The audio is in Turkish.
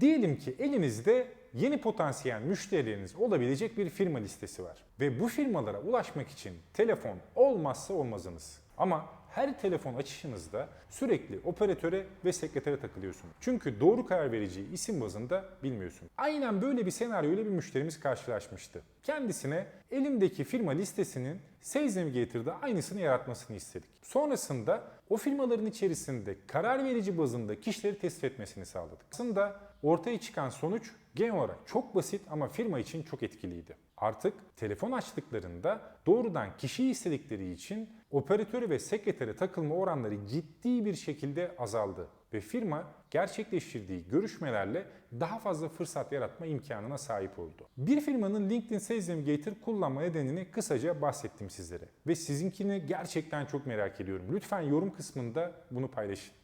Diyelim ki elinizde yeni potansiyel müşterileriniz olabilecek bir firma listesi var. Ve bu firmalara ulaşmak için telefon olmazsa olmazınız. Ama her telefon açışınızda sürekli operatöre ve sekretere takılıyorsunuz. Çünkü doğru karar vereceği isim bazında bilmiyorsun. Aynen böyle bir senaryoyla bir müşterimiz karşılaşmıştı. Kendisine elimdeki firma listesinin Sales Navigator'da aynısını yaratmasını istedik. Sonrasında o firmaların içerisinde karar verici bazında kişileri tespit etmesini sağladık. Aslında ortaya çıkan sonuç genel olarak çok basit ama firma için çok etkiliydi. Artık telefon açtıklarında doğrudan kişiyi istedikleri için operatöre ve sekretere takılma oranları ciddi bir şekilde azaldı ve firma gerçekleştirdiği görüşmelerle daha fazla fırsat yaratma imkanına sahip oldu. Bir firmanın LinkedIn Sales Navigator kullanma nedenini kısaca bahsettim sizlere ve sizinkini gerçekten çok merak ediyorum. Lütfen yorum kısmında bunu paylaşın.